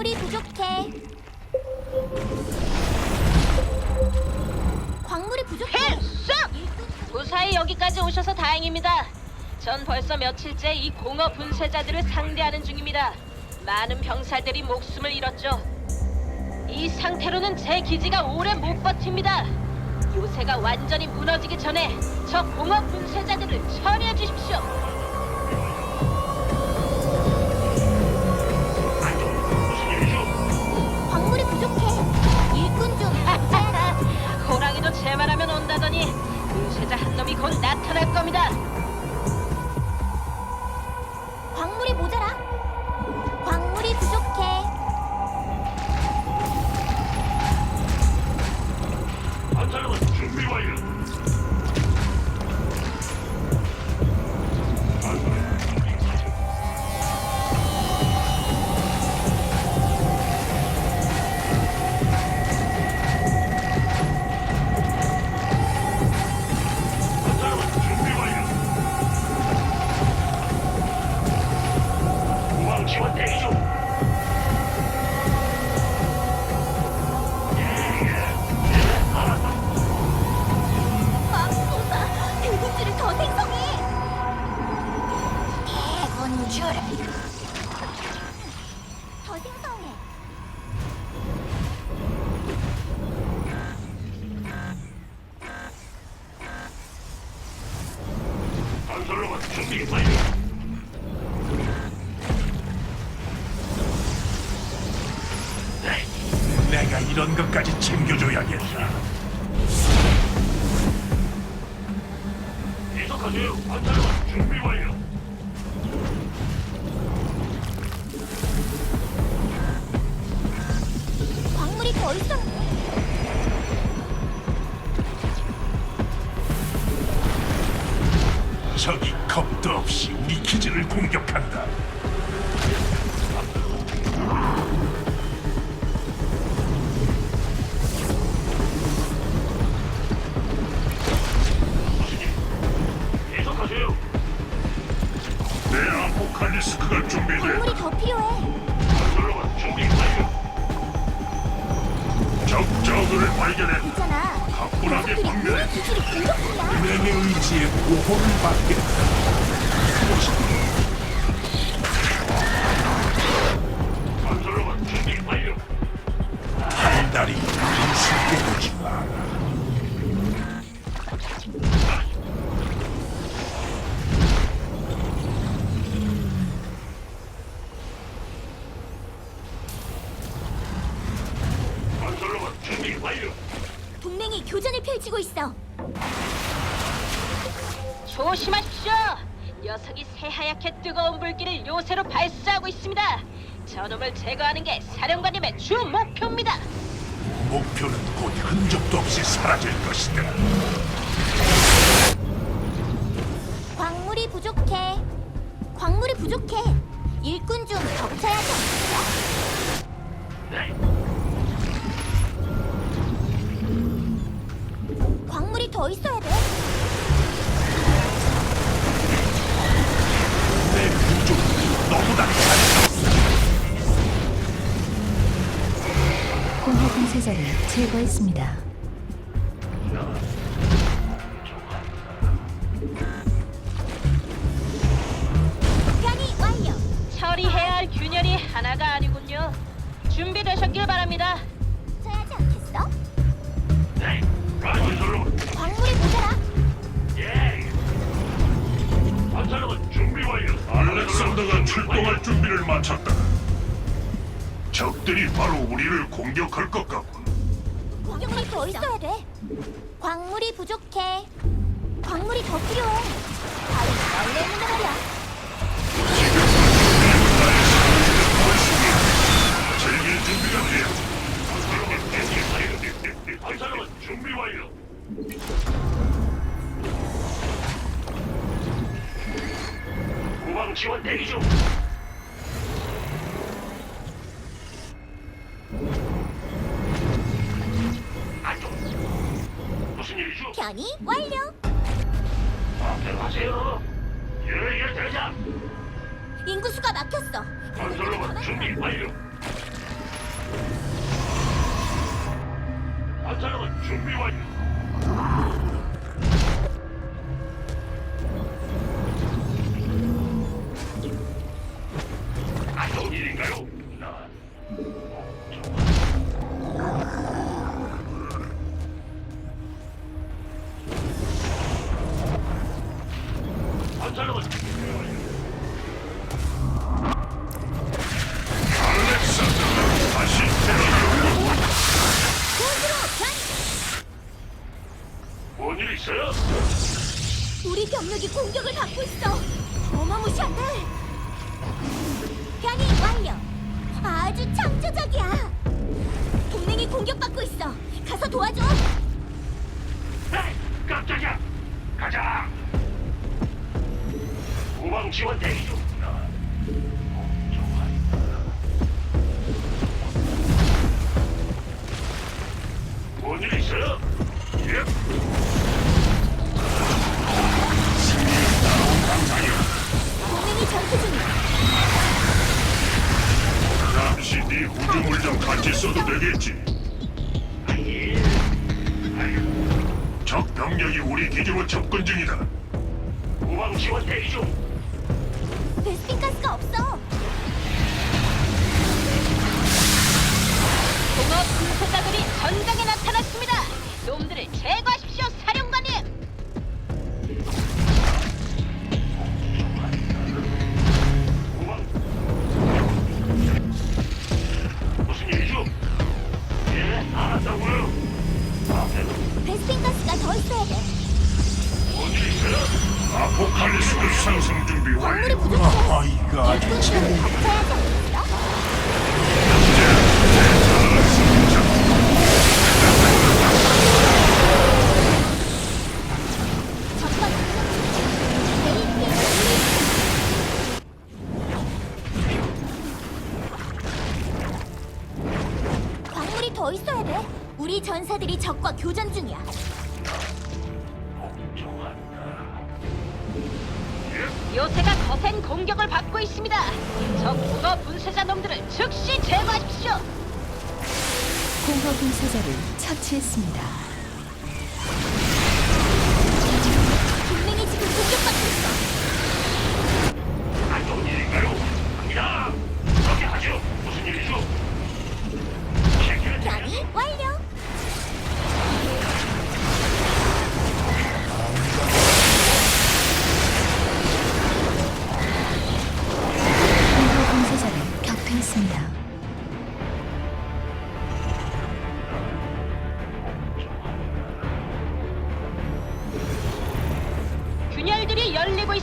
광물이 부족해. 광물이 부족해. 필수! 무사히 여기까지 오셔서 다행입니다. 전 벌써 며칠째 이 공허 분쇄자들을 상대하는 중입니다. 많은 병사들이 목숨을 잃었죠. 이 상태로는 제 기지가 오래 못 버팁니다. 요새가 완전히 무너지기 전에 저 공허 분쇄자들을 처리해 주십시오. 대군주를 더 생성해. 건설로봇 준비 완료. 네. 내가 이런 것까지 챙겨줘야겠다. 계속하세요. 건설로봇 준비 완료. 있어. 적이 겁도 없이 우리 기지를 공격한다. 계속하세요. 내 아포칼리스크가 준비돼. 광 우리 기지를 공격 중이야. 은행의 의지에 보호를 받겠다. 건설로봇 준비 완료. 달달이 불길을 요새로 발사하고 있습니다. 저놈을 제거하는 게 사령관님의 주 목표입니다. 목표는 곧 흔적도 없이 사라질 것이다. 광물이 부족해. 광물이 부족해. 일꾼 좀 덮쳐야지. 네. 광물이 더 있어야 돼. 공허 분쇄자를 제거했습니다. 출동할 준비를 마쳤다. 적들이 바로 우리를 공격할 것 같군. 광물이 더 있어야 돼. 광물이 부족해. 광물이 더 필요해. 바로 원래 있는 말이야. 즐길 준비가 돼. 건설로봇 준비 완료. 건설로봇 준비 완료. 후방 지원 대기 중. 완료. 안녕하세요. 예예 대장. 인구수가 막혔어. 건설로봇 준비 완료. 건설로봇 준비 완료. 공격을 받고 있어. 어마무시한데. 변이 완료. 아주 창조적이야. 동맹이 공격받고 있어. 가서 도와줘. 에이, 깜짝이야! 가자! 후방 지원 대기 중. 구조물 좀 같이 써도 되겠지? 적 병력이 우리 기지로 접근 중이다. 후방 지원 대기 중. 베스핀 가스가 없어. 공업 분쇄자들이 전장에 나타났습니다. 놈들을 제거하십시 상승 준비 광물이 완료. 부족해. 아, 이거 아주 일꾼들을 않겠어? 적과 광물이 더 있어야 돼. 우리 전사들이 적과 교전 중이야. 요새가 거센 공격을 받고 있습니다. 적 공업 분쇄자 놈들을 즉시 제거하십시오. 공허 분쇄자를 처치했습니다.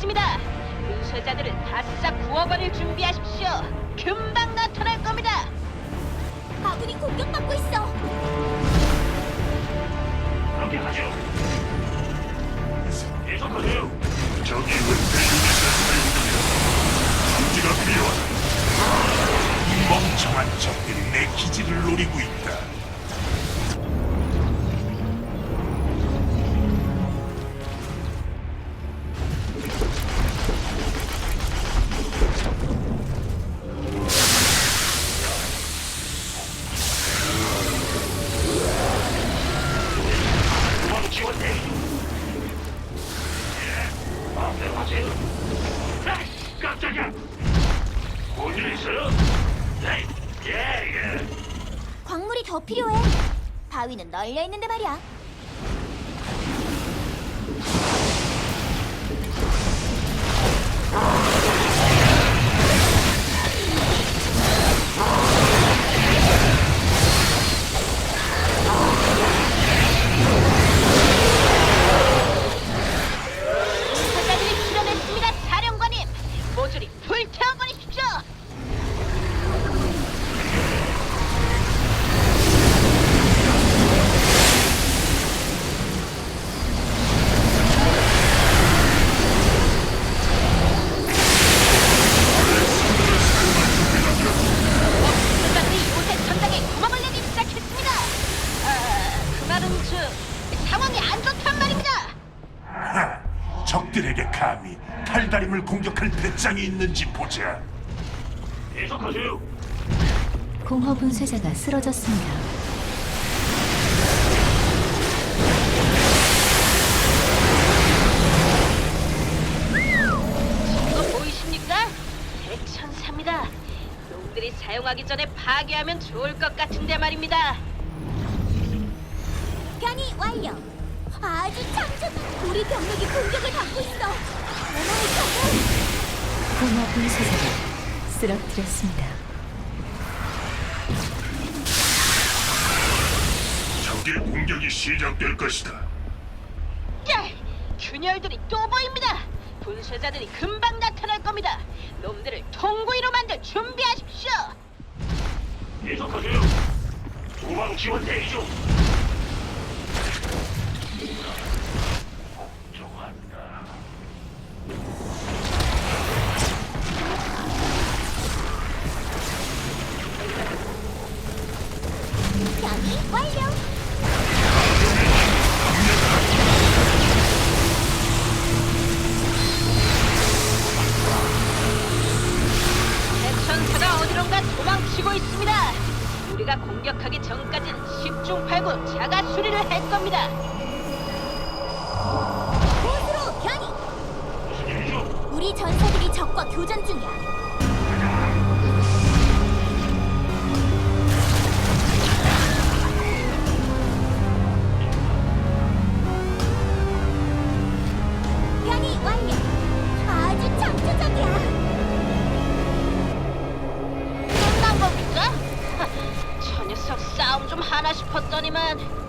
있습니다. 분쇄자들을 바싹 구워버릴 준비하십시오. 금방 나타날 겁니다. 아군이 공격받고 있어. 그렇게 하죠. 계속하세요. 사용 중이다. 감지가 필요하다. 이 멍청한 적들이 내 기지를 노리고 있다. 바위는 널려 있는데 말이야. 확장이 있는지 보자. 계속하세요. 공허 분쇄자가 쓰러졌습니다. 이거 보이십니까? 대천사입니다. 놈들이 사용하기 전에 파괴하면 좋을 것 같은데 말입니다. 변이 완료. 아주 창조다. 우리 병력이 공격을 받고 있어. 공허 분쇄자를 쓰러뜨렸습니다. 적의 공격이 시작될 것이다. 야! 균열들이 또 보입니다. 분쇄자들이 금방 나타날 겁니다. 놈들을 통구이로 만들 준비하십시오. 계속하세요. 도망 지원 대기 중. 중 8구 자가 수리를 할 겁니다. 보스로 변이. 무슨 일이죠? 우리 전사들이 적과 교전 중이야. 좀 하나 싶었더니만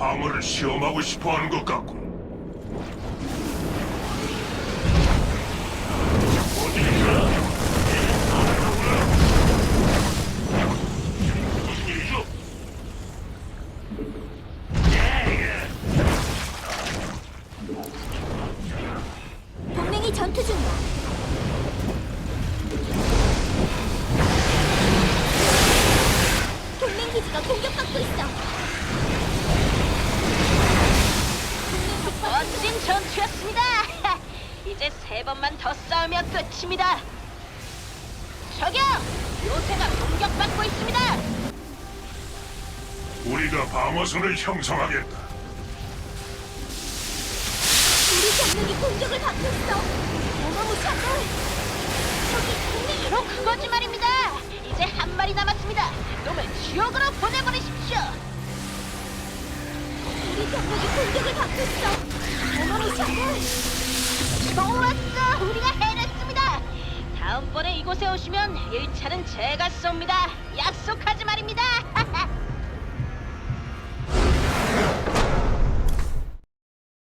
방어를 시험하고 싶어 하는 것 같고. 싸우면 끝입니다. 저기요! 요새가 공격받고 있습니다. 우리가 방어선을 형성하겠다. 우리 병력이 공격을 받고 있어. 어마무시한데. 저기 바로 그거지 말입니다. 이제 한 마리 남았습니다. 놈을 지옥으로 보내버리십시오. 우리 병력이 공격을 받고 있어. 어마무시한데. 좋았어! 우리가 해냈습니다. 다음번에 이곳에 오시면 1차는 제가 쏩니다. 약속하지 말입니다.